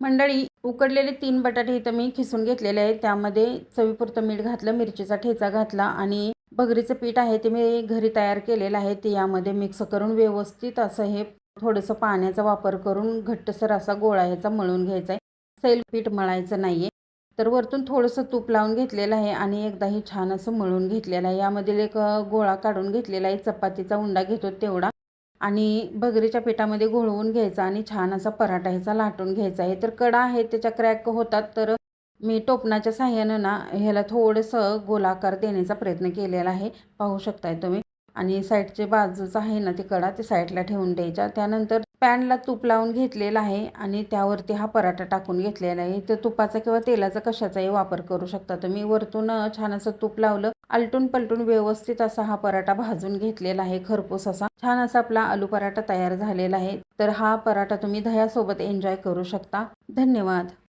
मंडळी उकडलेले तीन बटाटे इथं मी खिसून घेतलेले आहेत. त्यामध्ये चवीपुरतं मीठ घातलं मिरचीचा ठेचा घातला आणि भगरीचं पीठ आहे ते मी घरी तयार केलेलं आहे. ते यामध्ये मिक्स करून व्यवस्थित असं हे थोडंसं पाण्याचा वापर करून घट्टसर असा गोळा ह्याचा मळून घ्यायचा आहे. सैल पीठ मळायचं नाही आहे तर वरतून थोडंसं तूप लावून घेतलेलं आहे आणि एकदाही छान असं मळून घेतलेलं आहे. यामधील एक गोळा काढून घेतलेला आहे. चपातीचा उंडा घेतो तेवढा. आणि भगरीच्या पिठामध्ये घोळवून घ्यायचा आणि छान असा पराठा ह्याचा लाटून घ्यायचा. आहे तर कडा आहे त्याच्या क्रॅक होतात तर मी टोपणाच्या साह्यानं ना ह्याला थोडंसं गोलाकार देण्याचा प्रयत्न केलेला आहे. पाहू शकताय तुम्ही. आणि साईडचे बाजूचं आहे ना ते कडा ते साईडला ठेवून द्यायच्या त्यानंतर पॅनला तूप लावून घेतलेला आहे आणि त्यावरती हा पराठा टाकून घेतलेला आहे. तर तुपाचा किंवा तेलाचा कशाचाही वापर करू शकता तुम्ही. वरतून छान असं तूप लावलं आलटून पलटून व्यवस्थित असा हा पराठा भाजून घेतलेला आहे. खरपूस असा छान असा आपला आलू पराठा तयार झालेला आहे. तर हा पराठा तुम्ही दह्यासोबत एन्जॉय करू शकता. धन्यवाद.